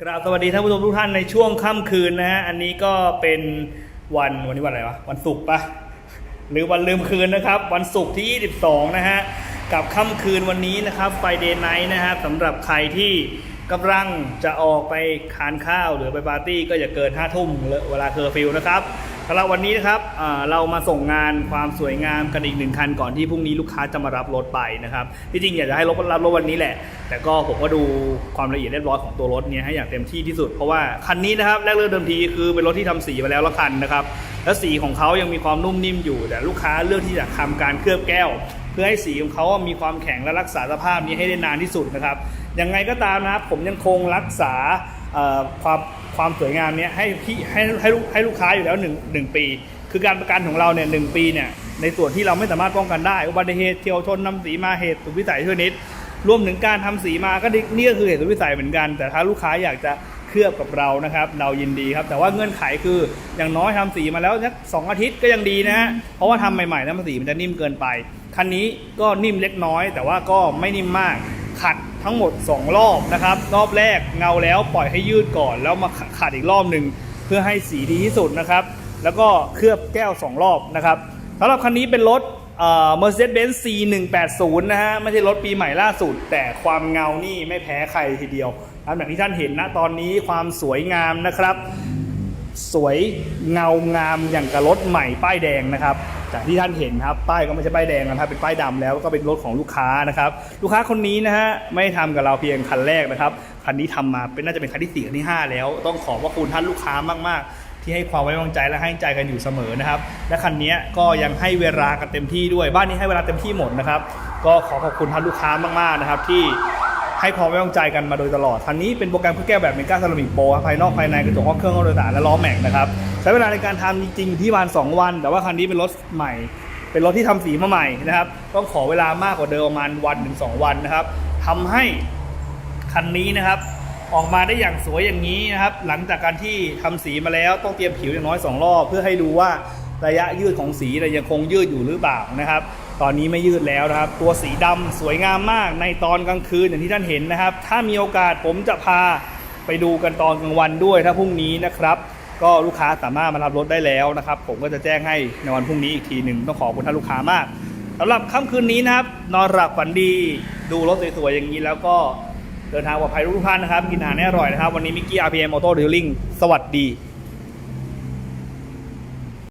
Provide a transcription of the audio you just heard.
กราบสวัสดีท่านผู้ชมทุกท่านในช่วงค่ำคืนนะฮะ อันนี้ก็เป็นวันวันนี้วันอะไรวะ วันศุกร์ปะหรือวันลืมคืนนะครับ วันศุกร์ที่ 22 นะฮะ กับค่ำคืนวันนี้นะครับไฟเดย์ไนท์นะครับสำหรับใครที่กำลังจะออกไปทานข้าวหรือไปปาร์ตี้ก็อย่าเกิน5ทุ่มเวลาเคอร์ฟิวนะครับ สำหรับวันนี้นะครับเรามาส่งงานความสวยงามกันอีกหนึ่งคันก่อนที่พรุ่งนี้ลูกค้าจะมารับรถไปนะครับที่จริงอยากจะให้รถรับรถวันนี้แหละ แต่ก็ผมก็ดูความละเอียดเรียบร้อยของตัวรถเนี่ยให้อย่างเต็มที่ที่สุดเพราะว่าคันนี้นะครับแรกเริ่มเดิมทีคือเป็นรถที่ทำสีมาแล้วละคันนะครับและสีของเขายังมีความนุ่มนิ่มอยู่ แต่ลูกค้าเลือกที่จะทำการเคลือบแก้ว เพื่อให้สีของเขามีความแข็งและรักษาสภาพนี้ให้ได้นานที่สุดนะครับยังไงก็ตามนะครับผมยังคงรักษาความ ความสวยงามเนี้ยให้พี่ให้ให้ลูกให้ลูกค้าอยู่แล้วหนึ่งหนึ่งปี คือการประกันของเราเนี่ยหนึ่งปีเนี่ยในส่วนที่เราไม่สามารถป้องกันได้ อุบัติเหตุเฉียวชนนำสีมาเหตุสุดวิสัยช่วยนิด รวมถึงการทำสีมาก็นี่ก็คือเหตุสุดวิสัยเหมือนกัน แต่ถ้าลูกค้าอยากจะเคลือบกับเรานะครับ เรายินดีครับ แต่ว่าเงื่อนไขคืออย่างน้อยทำสีมาแล้วสักสองอาทิตย์ก็ยังดีนะฮะเพราะว่าทำใหม่ๆแล้วสีมันจะนิ่มเกินไปคันนี้ก็นิ่มเล็กน้อย แต่ว่าก็ไม่นิ่มมาก ขัดทั้งหมด 2 รอบนะครับ รอบแรกเงาแล้วปล่อยให้ยืดก่อน แล้วมาขัดอีกรอบหนึ่งเพื่อให้สีดีที่สุดนะครับ แล้วก็เคลือบแก้ว 2 รอบนะครับสำหรับคันนี้เป็นรถเอ่อ Mercedes-Benz C180 นะฮะไม่ใช่รถปีใหม่ล่าสุด แต่ความเงานี่ไม่แพ้ใครทีเดียวนะครับอย่างที่ท่านเห็นนะตอนนี้ความสวยงามนะครับ สวยเงางามอย่างกับรถใหม่ป้ายแดงนะครับ จากที่ท่านเห็นครับป้ายก็ไม่ใช่ป้ายแดงนะครับเป็นป้ายดำแล้วก็เป็นรถของลูกค้านะครับลูกค้าคนนี้นะฮะไม่ทำกับเราเพียงคันแรกนะครับคันนี้ทำมาเป็นน่าจะเป็นคันที่สี่คันที่ห้าแล้ว ต้องขอบพระคุณท่านลูกค้ามาก ๆที่ให้ความไว้วางใจและให้ใจกันอยู่เสมอนะครับ และคันนี้ก็ยังให้เวลากันเต็มที่ด้วย บ้านนี้ให้เวลาเต็มที่หมดนะครับ ก็ขอขอบคุณท่านลูกค้ามากๆนะครับ ที่ ให้ความไว้วางใจกันมาโดยตลอดคันนี้เป็นโปรแกรมเครื่องแก้วแบบเมกาซาลามิกโปรภายนอกภายในกระจกห้องเครื่องห้องโดยสารและล้อแม็กนะครับใช้เวลาในการทำจริงๆที่ประมาณ2วัน แต่ว่าคันนี้เป็นรถใหม่ เป็นรถที่ทำสีมาใหม่นะครับต้องขอเวลามากกว่าเดิมประมาณวันถึง2วันนะครับทำให้คันนี้นะครับออกมาได้อย่างสวยอย่างนี้นะครับหลังจากการที่ทำสีมาแล้วต้องเตรียมผิวอย่างน้อยสองรอบ เพื่อให้ดูว่า ระยะยืดของสีเนี่ยังคงยืดอยู่หรือเปล่านะครับ ตอนนี้ไม่ยืดแล้วนะครับ ตัวสีดำสวยงามมากในตอนกลางคืนอย่างที่ท่านเห็นนะครับ ถ้ามีโอกาสผมจะพาไปดูกันตอนกลางวันด้วยถ้าพรุ่งนี้นะครับ ก็ลูกค้าสามารถมารับรถได้แล้วนะครับ ผมก็จะแจ้งให้ในวันพรุ่งนี้อีกทีหนึ่งต้องขอบคุณท่านลูกค้ามากสำหรับค่ำคืนนี้นะครับ นอนหลับฝันดี ดูรถสวยๆอย่างนี้แล้วก็เดินทางปลอดภัยทุกท่านนะครับ กินอาหารให้อร่อยนะครับ วันนี้มิกกี้ RPM Auto Detailing สวัสดี